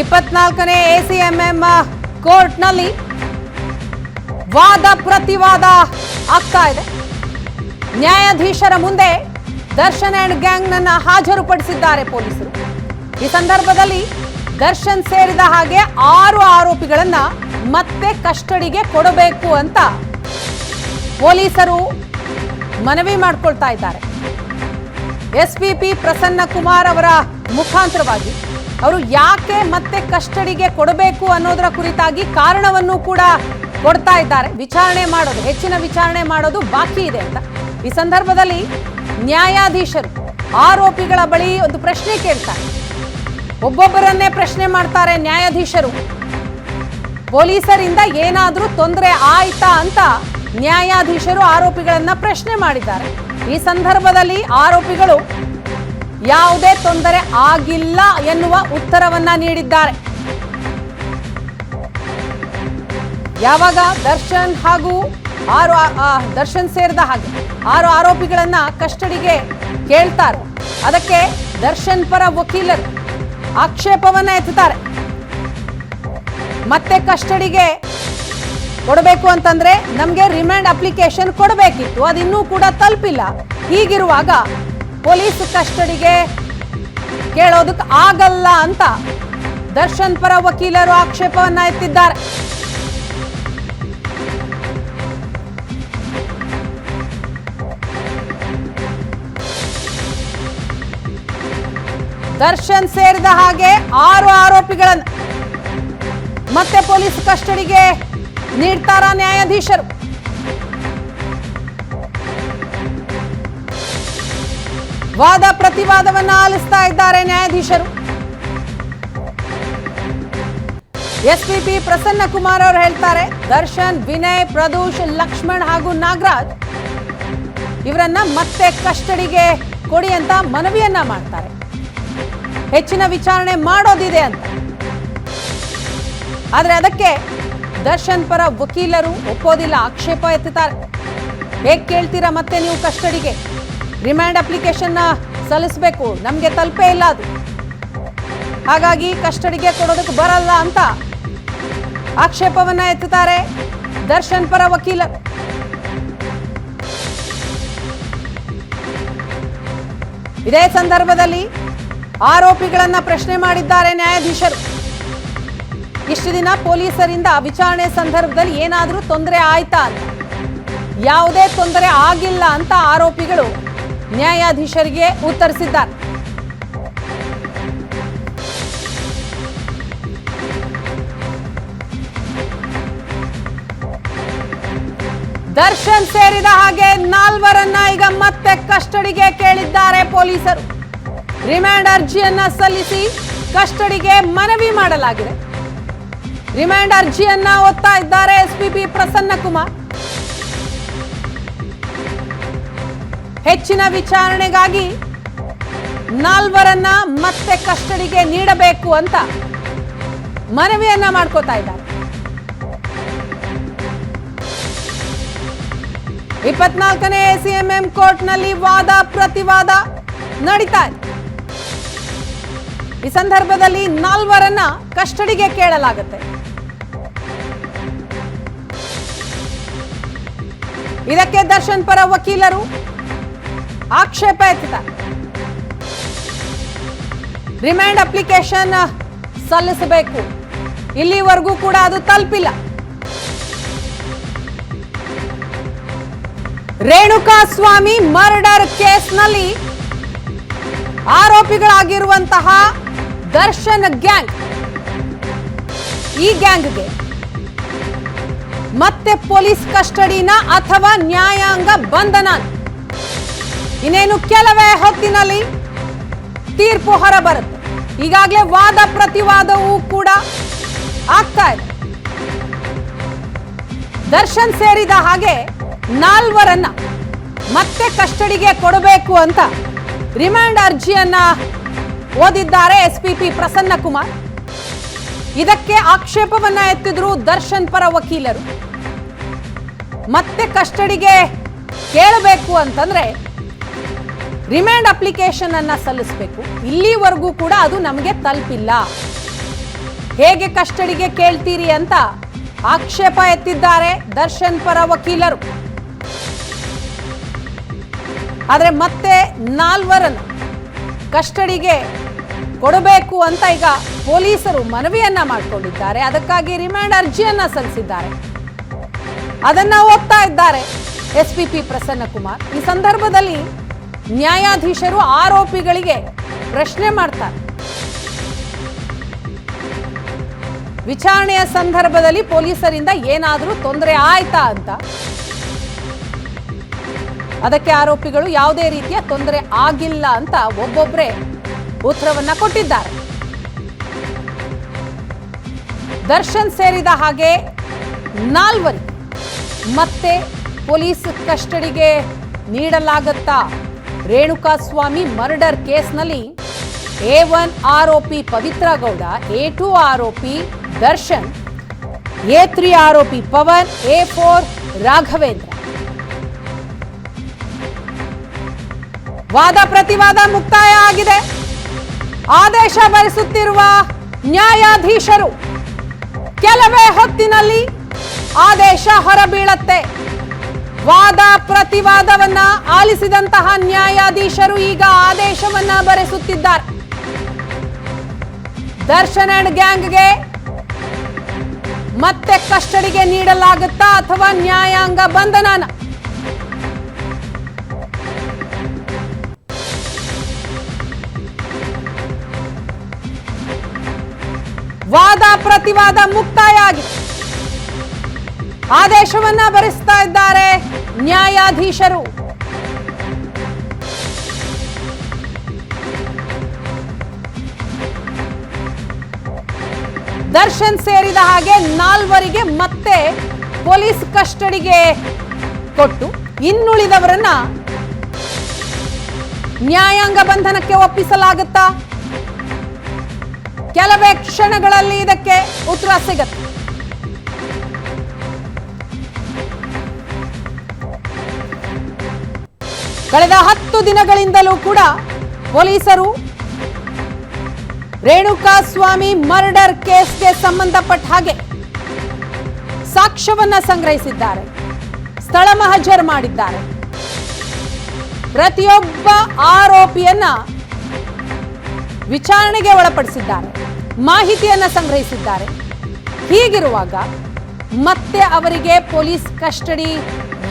ಇಪ್ಪತ್ನಾಲ್ಕನೇ ಎಸಿಎಂಎಂ ಕೋರ್ಟ್ನಲ್ಲಿ ವಾದ ಪ್ರತಿವಾದ ಆಗ್ತಾ ಇದೆ. ನ್ಯಾಯಾಧೀಶರ ಮುಂದೆ ದರ್ಶನ್ ಅಂಡ್ ಗ್ಯಾಂಗ್ನನ್ನ ಹಾಜರುಪಡಿಸಿದ್ದಾರೆ ಪೊಲೀಸರು. ಈ ಸಂದರ್ಭದಲ್ಲಿ ದರ್ಶನ್ ಸೇರಿದ ಹಾಗೆ ಆರು ಆರೋಪಿಗಳನ್ನ ಮತ್ತೆ ಕಸ್ಟಡಿಗೆ ಕೊಡಬೇಕು ಅಂತ ಪೊಲೀಸರು ಮನವಿ ಮಾಡಿಕೊಳ್ತಾ ಇದ್ದಾರೆ. ಎಸ್ಪಿಪಿ ಪ್ರಸನ್ನ ಕುಮಾರ್ ಅವರ ಮುಖಾಂತರವಾಗಿ ಅವರು ಯಾಕೆ ಮತ್ತೆ ಕಸ್ಟಡಿಗೆ ಕೊಡಬೇಕು ಅನ್ನೋದರ ಕುರಿತಾಗಿ ಕಾರಣವನ್ನು ಕೂಡ ಕೊಡ್ತಾ ಇದ್ದಾರೆ. ವಿಚಾರಣೆ ಮಾಡೋದು, ಹೆಚ್ಚಿನ ವಿಚಾರಣೆ ಮಾಡೋದು ಬಾಕಿ ಇದೆ ಅಂತ. ಈ ಸಂದರ್ಭದಲ್ಲಿ ನ್ಯಾಯಾಧೀಶರು ಆರೋಪಿಗಳ ಬಳಿ ಒಂದು ಪ್ರಶ್ನೆ ಕೇಳ್ತಾರೆ. ಒಬ್ಬೊಬ್ಬರನ್ನೇ ಪ್ರಶ್ನೆ ಮಾಡ್ತಾರೆ ನ್ಯಾಯಾಧೀಶರು. ಪೊಲೀಸರಿಂದ ಏನಾದರೂ ತೊಂದರೆ ಆಯ್ತಾ ಅಂತ ನ್ಯಾಯಾಧೀಶರು ಆರೋಪಿಗಳನ್ನ ಪ್ರಶ್ನೆ ಮಾಡಿದ್ದಾರೆ. ಈ ಸಂದರ್ಭದಲ್ಲಿ ಆರೋಪಿಗಳು ಯಾವುದೇ ತೊಂದರೆ ಆಗಿಲ್ಲ ಎನ್ನುವ ಉತ್ತರವನ್ನ ನೀಡಿದ್ದಾರೆ. ಯಾವಾಗ ದರ್ಶನ್ ಹಾಗೂ ಆರು ದರ್ಶನ್ ಸೇರಿದ ಹಾಗೆ ಆರು ಆರೋಪಿಗಳನ್ನ ಕಸ್ಟಡಿಗೆ ಕೇಳ್ತಾರೆ. ಅದಕ್ಕೆ ದರ್ಶನ್ ಪರ ವಕೀಲರು ಆಕ್ಷೇಪವನ್ನ ಎತ್ತುತ್ತಾರೆ. ಮತ್ತೆ ಕಸ್ಟಡಿಗೆ ಕೊಡಬೇಕು ಅಂತಂದ್ರೆ ನಮಗೆ ರಿಮ್ಯಾಂಡ್ ಅಪ್ಲಿಕೇಶನ್ ಕೊಡಬೇಕಿತ್ತು ಅದು ಇನ್ನೂ ಕೂಡ ತಲುಪಿಲ್ಲ. ಹೀಗಿರುವಾಗ ಪೊಲೀಸ್ ಕಸ್ಟಡಿಗೆ ಕೇಳೋದಕ್ಕೆ ಆಗಲ್ಲ ಅಂತ ದರ್ಶನ್ ಪರ ವಕೀಲರು ಆಕ್ಷೇಪವನ್ನ ಎತ್ತಿದ್ದಾರೆ. ದರ್ಶನ್ ಸೇರಿದ ಹಾಗೆ ಆರು ಆರೋಪಿಗಳನ್ನು ಮತ್ತೆ ಪೊಲೀಸ್ ಕಸ್ಟಡಿಗೆ ನೀಡ್ತಾರಾ ನ್ಯಾಯಾಧೀಶರು? ವಾದ ಪ್ರತಿವಾದವನ್ನ ಆಲಿಸ್ತಾ ಇದ್ದಾರೆ ನ್ಯಾಯಾಧೀಶರು. ಎಸ್ಪಿಪಿ ಪ್ರಸನ್ನ ಕುಮಾರ್ ಅವರು ಹೇಳ್ತಾರೆ, ದರ್ಶನ್, ವಿನಯ್, ಪ್ರದೂಷ್, ಲಕ್ಷ್ಮಣ್ ಹಾಗೂ ನಾಗರಾಜ್ ಇವರನ್ನ ಮತ್ತೆ ಕಸ್ಟಡಿಗೆ ಕೊಡಿ ಅಂತ ಮನವಿಯನ್ನ ಮಾಡ್ತಾರೆ. ಹೆಚ್ಚಿನ ವಿಚಾರಣೆ ಮಾಡೋದಿದೆ ಅಂತ. ಆದರೆ ಅದಕ್ಕೆ ದರ್ಶನ್ ಪರ ವಕೀಲರು ಒಪ್ಪೋದಿಲ್ಲ, ಆಕ್ಷೇಪ ಎತ್ತುತ್ತಾರೆ. ಹೇಗೆ ಕೇಳ್ತೀರಾ ಮತ್ತೆ ನೀವು ಕಸ್ಟಡಿಗೆ? ರಿಮ್ಯಾಂಡ್ ಅಪ್ಲಿಕೇಶನ್ನ ಸಲ್ಲಿಸಬೇಕು. ನಮಗೆ ತಲುಪೇ ಇಲ್ಲ ಅದು. ಹಾಗಾಗಿ ಕಸ್ಟಡಿಗೆ ಕೊಡೋದಕ್ಕೆ ಬರಲ್ಲ ಅಂತ ಆಕ್ಷೇಪವನ್ನ ಎತ್ತುತ್ತಾರೆ ದರ್ಶನ್ ಪರ ವಕೀಲರು ಇದೇ ಸಂದರ್ಭದಲ್ಲಿ ಆರೋಪಿಗಳನ್ನ ಪ್ರಶ್ನೆ ಮಾಡಿದ್ದಾರೆ ನ್ಯಾಯಾಧೀಶರು. ಇಷ್ಟು ದಿನ ಪೊಲೀಸರಿಂದ ವಿಚಾರಣೆ ಸಂದರ್ಭದಲ್ಲಿ ಏನಾದರೂ ತೊಂದರೆ ಆಯ್ತಾ ಯಾವುದೇ ತೊಂದರೆ ಆಗಿಲ್ಲ ಅಂತ ಆರೋಪಿಗಳು ನ್ಯಾಯಾಧೀಶರಿಗೆ ಉತ್ತರಿಸಿದ್ದಾರೆ. ದರ್ಶನ್ ಸೇರಿದ ಹಾಗೆ ನಾಲ್ವರನ್ನ ಈಗ ಮತ್ತೆ ಕಸ್ಟಡಿಗೆ ಕೇಳಿದ್ದಾರೆ ಪೊಲೀಸರು. ರಿಮ್ಯಾಂಡ್ ಅರ್ಜಿಯನ್ನ ಸಲ್ಲಿಸಿ ಕಸ್ಟಡಿಗೆ ಮನವಿ ಮಾಡಲಾಗಿದೆ. ರಿಮ್ಯಾಂಡ್ ಅರ್ಜಿಯನ್ನ ಓದ್ತಾ ಇದ್ದಾರೆ ಎಸ್ಪಿಪಿ ಪ್ರಸನ್ನ ಕುಮಾರ್ ಹೆಚ್ಚಿನ ವಿಚಾರಣೆಗಾಗಿ ನಾಲ್ವರನ್ನ ಮತ್ತೆ ಕಸ್ಟಡಿಗೆ ನೀಡಬೇಕು ಅಂತ ಮನವಿಯನ್ನ ಮಾಡ್ಕೋತಾ ಇದ್ದಾರೆ. ಇಪ್ಪತ್ನಾಲ್ಕನೇ ಎಸಿಎಂಎಂ ಕೋರ್ಟ್ನಲ್ಲಿ ವಾದ, ಪ್ರತಿವಾದ ನಡೀತಾ ಇದೆ. ಈ ಸಂದರ್ಭದಲ್ಲಿ ನಾಲ್ವರನ್ನ ಕಸ್ಟಡಿಗೆ ಕೇಳಲಾಗುತ್ತೆ. ಇದಕ್ಕೆ ದರ್ಶನ್ ಪರ ವಕೀಲರು ಆಕ್ಷೇಪ ಎತ್ತಿದ್ದಾರೆ ರಿಮ್ಯಾಂಡ್ ಅಪ್ಲಿಕೇಶನ್ ಸಲ್ಲಿಸಬೇಕು. ಇಲ್ಲಿವರೆಗೂ ಕೂಡ ಅದು ತಲುಪಿಲ್ಲ. ರೇಣುಕಾ ಸ್ವಾಮಿ ಮರ್ಡರ್ ಕೇಸ್ನಲ್ಲಿ ಆರೋಪಿಗಳಾಗಿರುವಂತಹ ದರ್ಶನ್ ಗ್ಯಾಂಗ್. ಈ ಗ್ಯಾಂಗ್ಗೆ ಮತ್ತೆ ಪೊಲೀಸ್ ಕಸ್ಟಡಿನ ಅಥವಾ ನ್ಯಾಯಾಂಗ ಬಂಧನ. ಇನ್ನೇನು ಕೆಲವೇ ಹೊತ್ತಿನಲ್ಲಿ ತೀರ್ಪು ಹೊರಬರುತ್ತೆ. ಈಗಾಗಲೇ ವಾದ ಪ್ರತಿವಾದವೂ ಕೂಡ ಆಗ್ತಾ ಇದೆ. ದರ್ಶನ್ ಸೇರಿದ ಹಾಗೆ ನಾಲ್ವರನ್ನ ಮತ್ತೆ ಕಸ್ಟಡಿಗೆ ಕೊಡಬೇಕು ಅಂತ ರಿಮ್ಯಾಂಡ್ ಅರ್ಜಿಯನ್ನ ಓದಿದ್ದಾರೆ ಎಸ್ಪಿಪಿ ಪ್ರಸನ್ನ ಕುಮಾರ್. ಇದಕ್ಕೆ ಆಕ್ಷೇಪವನ್ನ ಎತ್ತಿದ್ರು ದರ್ಶನ್ ಪರ ವಕೀಲರು. ಮತ್ತೆ ಕಸ್ಟಡಿಗೆ ಕೇಳಬೇಕು ಅಂತಂದ್ರೆ ರಿಮ್ಯಾಂಡ್ ಅಪ್ಲಿಕೇಶನ್ ಅನ್ನ ಸಲ್ಲಿಸಬೇಕು. ಇಲ್ಲಿವರೆಗೂ ಕೂಡ ಅದು ನಮಗೆ ತಲುಪಿಲ್ಲ. ಹೇಗೆ ಕಸ್ಟಡಿಗೆ ಕೇಳ್ತೀರಿ ಅಂತ ಆಕ್ಷೇಪ ಎತ್ತಿದ್ದಾರೆ ದರ್ಶನ್ ಪರ ವಕೀಲರು. ಆದರೆ ಮತ್ತೆ ನಾಲ್ವರನ್ನು ಕಸ್ಟಡಿಗೆ ಕೊಡಬೇಕು ಅಂತ ಈಗ ಪೊಲೀಸರು ಮನವಿಯನ್ನ ಮಾಡಿಕೊಂಡಿದ್ದಾರೆ. ಅದಕ್ಕಾಗಿ ರಿಮ್ಯಾಂಡ್ ಅರ್ಜಿಯನ್ನ ಸಲ್ಲಿಸಿದ್ದಾರೆ. ಅದನ್ನ ಓದ್ತಾ ಇದ್ದಾರೆ ಎಸ್ ಪಿ ಪ್ರಸನ್ನ ಕುಮಾರ್ ಈ ಸಂದರ್ಭದಲ್ಲಿ ನ್ಯಾಯಾಧೀಶರು ಆರೋಪಿಗಳಿಗೆ ಪ್ರಶ್ನೆ ಮಾಡ್ತಾರೆ. ವಿಚಾರಣೆಯ ಸಂದರ್ಭದಲ್ಲಿ ಪೊಲೀಸರಿಂದ ಏನಾದರೂ ತೊಂದರೆ ಆಯ್ತಾ ಅಂತ. ಅದಕ್ಕೆ ಆರೋಪಿಗಳು ಯಾವುದೇ ರೀತಿಯ ತೊಂದರೆ ಆಗಿಲ್ಲ ಅಂತ ಒಬ್ಬೊಬ್ಬರೇ ಉತ್ತರವನ್ನ ಕೊಟ್ಟಿದ್ದಾರೆ. ದರ್ಶನ್ ಸೇರಿದ ಹಾಗೆ ನಾಲ್ವರು ಮತ್ತೆ ಪೊಲೀಸ್ ಕಸ್ಟಡಿಗೆ ನೀಡಲಾಗತ್ತಾ? ರೇಣುಕಾ ಸ್ವಾಮಿ ಮರ್ಡರ್ ಕೇಸ್ನಲ್ಲಿ ಎ ಒನ್ ಆರೋಪಿ ಪವಿತ್ರ ಗೌಡ ಎ ಟು ಆರೋಪಿ ದರ್ಶನ್, ಎ ತ್ರೀ ಆರೋಪಿ ಪವನ್, ಎ ಫೋರ್ ರಾಘವೇಂದ್ರ. ವಾದ ಪ್ರತಿವಾದ ಮುಕ್ತಾಯ ಆಗಿದೆ. ಆದೇಶ ಬರೆಸುತ್ತಿರುವ ನ್ಯಾಯಾಧೀಶರು, ಕೆಲವೇ ಹೊತ್ತಿನಲ್ಲಿ ಆದೇಶ ಹೊರಬೀಳತ್ತೆ. ವಾದ ಪ್ರತಿವಾದವನ್ನ ಆಲಿಸಿದಂತಹ ನ್ಯಾಯಾಧೀಶರು ಈಗ ಆದೇಶವನ್ನ ಬರೆಸುತ್ತಿದ್ದಾರೆ. ದರ್ಶನ್ ಅಂಡ್ ಗ್ಯಾಂಗ್ಗೆ ಮತ್ತೆ ಕಸ್ಟಡಿಗೆ ನೀಡಲಾಗುತ್ತಾ ಅಥವಾ ನ್ಯಾಯಾಂಗ ಬಂಧನನ ವಾದ ಪ್ರತಿವಾದ ಮುಕ್ತಾಯ ಆಗಿ ಆದೇಶವನ್ನ ಬರೆಸ್ತಾ ಇದ್ದಾರೆ ನ್ಯಾಯಾಧೀಶರು. ದರ್ಶನ್ ಸೇರಿದ ಹಾಗೆ ನಾಲ್ವರಿಗೆ ಮತ್ತೆ ಪೊಲೀಸ್ ಕಸ್ಟಡಿಗೆ ಕೊಟ್ಟು ಇನ್ನುಳಿದವರನ್ನ ನ್ಯಾಯಾಂಗ ಬಂಧನಕ್ಕೆ ಒಪ್ಪಿಸಲಾಗುತ್ತಾ? ಕೆಲವೇ ಕ್ಷಣಗಳಲ್ಲಿ ಇದಕ್ಕೆ ಉತ್ತರ ಸಿಗತ್ತೆ. ಕಳೆದ ಹತ್ತು ದಿನಗಳಿಂದಲೂ ಕೂಡ ಪೊಲೀಸರು ರೇಣುಕಾ ಸ್ವಾಮಿ ಮರ್ಡರ್ ಕೇಸ್ಗೆ ಸಂಬಂಧಪಟ್ಟ ಹಾಗೆ ಸಾಕ್ಷ್ಯವನ್ನ ಸಂಗ್ರಹಿಸಿದ್ದಾರೆ. ಸ್ಥಳ ಮಹಜರ್ ಮಾಡಿದ್ದಾರೆ. ಪ್ರತಿಯೊಬ್ಬ ಆರೋಪಿಯನ್ನ ವಿಚಾರಣೆಗೆ ಒಳಪಡಿಸಿದ್ದಾರೆ. ಮಾಹಿತಿಯನ್ನ ಸಂಗ್ರಹಿಸಿದ್ದಾರೆ. ಹೀಗಿರುವಾಗ ಮತ್ತೆ ಅವರಿಗೆ ಪೊಲೀಸ್ ಕಸ್ಟಡಿ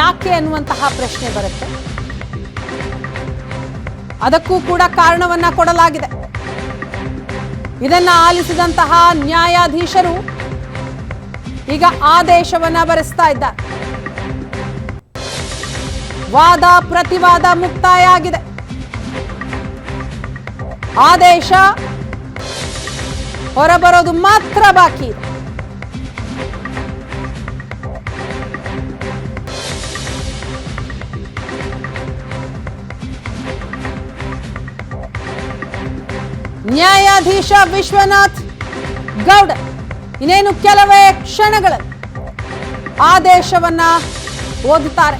ಯಾಕೆ ಅನ್ನುವಂತಹ ಪ್ರಶ್ನೆ ಬರುತ್ತೆ. ಅದಕ್ಕೂ ಕೂಡ ಕಾರಣವನ್ನ ಕೊಡಲಾಗಿದೆ. ಇದನ್ನ ಆಲಿಸಿದಂತಹ ನ್ಯಾಯಾಧೀಶರು ಈಗ ಆದೇಶವನ್ನ ಬರೆಸ್ತಾ ಇದ್ದಾರೆ. ವಾದ ಪ್ರತಿವಾದ ಮುಕ್ತಾಯ ಆಗಿದೆ. ಆದೇಶ ಹೊರಬರೋದು ಮಾತ್ರ ಬಾಕಿ ಇದೆ. ನ್ಯಾಯಾಧೀಶ ವಿಶ್ವನಾಥ್ ಗೌಡ, ಇನ್ನೇನು ಕೆಲವೇ ಕ್ಷಣಗಳಲ್ಲಿ ಆದೇಶವನ್ನ ಓದುತ್ತಾರೆ.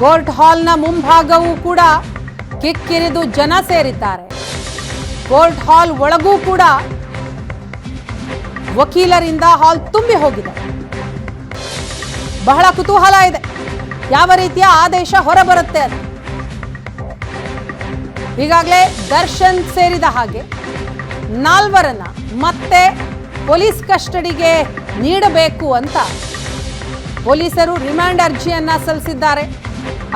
ಕೋರ್ಟ್ ಹಾಲ್ನ ಮುಂಭಾಗವೂ ಕೂಡ ಕಿಕ್ಕಿರಿದು ಜನ ಸೇರಿದ್ದಾರೆ. ಕೋರ್ಟ್ ಹಾಲ್ ಒಳಗೂ ಕೂಡ ವಕೀಲರಿಂದ ಹಾಲ್ ತುಂಬಿ ಹೋಗಿದೆ. ಬಹಳ ಕುತೂಹಲ ಇದೆ. ಯಾವ ರೀತಿಯ ಆದೇಶ ಹೊರಬರುತ್ತೆ ಅಂತ. ಈಗಾಗಲೇ ದರ್ಶನ್ ಸೇರಿದ ಹಾಗೆ ನಾಲ್ವರನ್ನ ಮತ್ತೆ ಪೊಲೀಸ್ ಕಸ್ಟಡಿಗೆ ನೀಡಬೇಕು ಅಂತ ಪೊಲೀಸರು ರಿಮ್ಯಾಂಡ್ ಅರ್ಜಿಯನ್ನ ಸಲ್ಲಿಸಿದ್ದಾರೆ.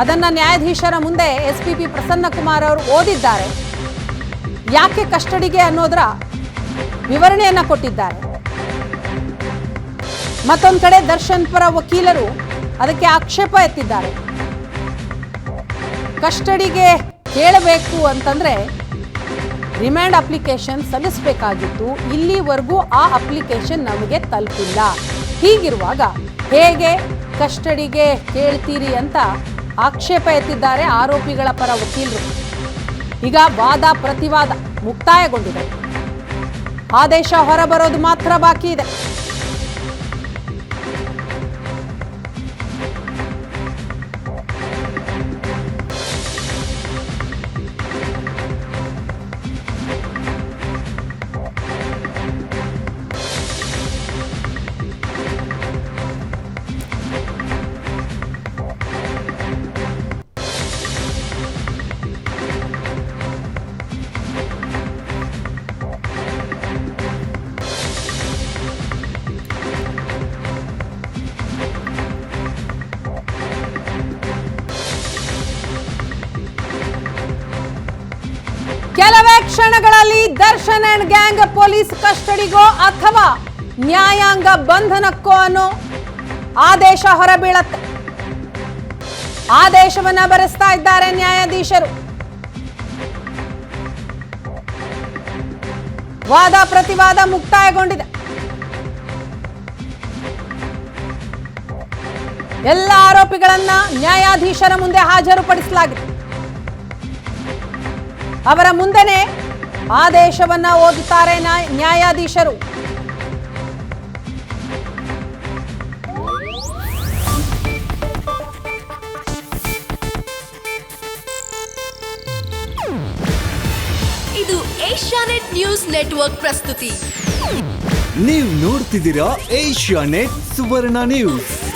ಅದನ್ನ ನ್ಯಾಯಾಧೀಶರ ಮುಂದೆ S P P Prasanna Kumar ಅವರು ಓದಿದ್ದಾರೆ. ಯಾಕೆ ಕಸ್ಟಡಿಗೆ ಅನ್ನೋದರ ವಿವರಣೆಯನ್ನ ಕೊಟ್ಟಿದ್ದಾರೆ. ಮತ್ತೊಂದು ಕಡೆ ದರ್ಶನ್ ಪರ ವಕೀಲರು ಅದಕ್ಕೆ ಆಕ್ಷೇಪ ಎತ್ತಿದ್ದಾರೆ. ಕಸ್ಟಡಿಗೆ ಕೇಳಬೇಕು ಅಂತಂದ್ರೆ ರಿಮ್ಯಾಂಡ್ ಅಪ್ಲಿಕೇಶನ್ ಸಲ್ಲಿಸಬೇಕಾಗಿತ್ತು. ಇಲ್ಲಿವರೆಗೂ ಆ ಅಪ್ಲಿಕೇಶನ್ ನಮಗೆ ತಲುಪಿಲ್ಲ. ಹೀಗಿರುವಾಗ ಹೇಗೆ ಕಸ್ಟಡಿಗೆ ಕೇಳ್ತೀರಿ ಅಂತ ಆಕ್ಷೇಪ ಎತ್ತಿದ್ದಾರೆ ಆರೋಪಿಗಳ ಪರ ವಕೀಲರು. ಈಗ ವಾದ ಪ್ರತಿವಾದ ಮುಕ್ತಾಯಗೊಂಡಿದೆ. ಆದೇಶ ಹೊರಬರೋದು ಮಾತ್ರ ಬಾಕಿ ಇದೆ. ಕ್ಷಣಗಳಲ್ಲಿ ಅಂಡ್ ಗ್ಯಾಂಗ್ ಪೊಲೀಸ್ ಕಸ್ಟಡಿಗೋ ಅಥವಾ ನ್ಯಾಯಾಂಗ ಬಂಧನಕ್ಕೋ ಅನ್ನೋ ಆದೇಶ ಹೊರಬೀಳತ್ತೆ. ಆದೇಶವನ್ನ ಬರೆಸ್ತಾ ಇದ್ದಾರೆ ನ್ಯಾಯಾಧೀಶರು. ವಾದ ಪ್ರತಿವಾದ ಮುಕ್ತಾಯಗೊಂಡಿದೆ. ಎಲ್ಲ ಆರೋಪಿಗಳನ್ನ ನ್ಯಾಯಾಧೀಶರ ಮುಂದೆ ಹಾಜರುಪಡಿಸಲಾಗಿದೆ. ಅವರ ಮುಂದೆನೆ ಆದೇಶವನ್ನ ಓದುತ್ತಾರೆ ನ್ಯಾಯ- ನ್ಯಾಯಾಧೀಶರು. ಇದು ಏಷ್ಯಾನೆಟ್ ನ್ಯೂಸ್ ನೆಟ್ವರ್ಕ್ ಪ್ರಸ್ತುತಿ. ನೀವು ನೋಡ್ತಿದ್ದೀರಾ ಏಷ್ಯಾ ನೆಟ್ ಸುವರ್ಣ ನ್ಯೂಸ್.